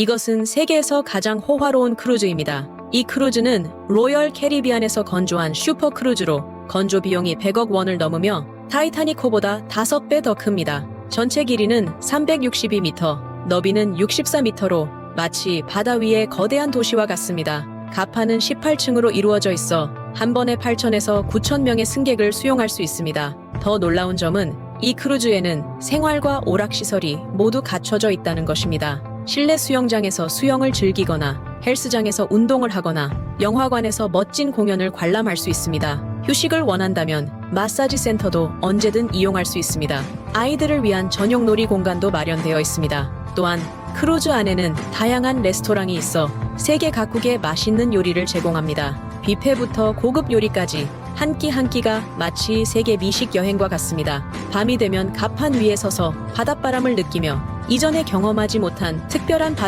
이것은 세계에서 가장 호화로운 크루즈입니다. 이 크루즈는 로열 캐리비안에서 건조한 슈퍼 크루즈로 건조 비용이 100억 원을 넘으며 타이타닉 호보다 5배 더 큽니다. 전체 길이는 362m, 너비는 64m로 마치 바다 위의 거대한 도시와 같습니다. 가판은 18층으로 이루어져 있어 한 번에 8천에서 9천 명의 승객을 수용할 수 있습니다. 더 놀라운 점은 이 크루즈에는 생활과 오락시설이 모두 갖춰져 있다는 것입니다. 실내 수영장에서 수영을 즐기거나 헬스장에서 운동을 하거나 영화관에서 멋진 공연을 관람할 수 있습니다. 휴식을 원한다면 마사지 센터도 언제든 이용할 수 있습니다. 아이들을 위한 전용 놀이 공간도 마련되어 있습니다. 또한 크루즈 안에는 다양한 레스토랑이 있어 세계 각국의 맛있는 요리를 제공합니다. 뷔페부터 고급 요리까지 한 끼 한 끼가 마치 세계 미식 여행과 같습니다. 밤이 되면 갑판 위에 서서 바닷바람을 느끼며 이전에 경험하지 못한 특별한 바다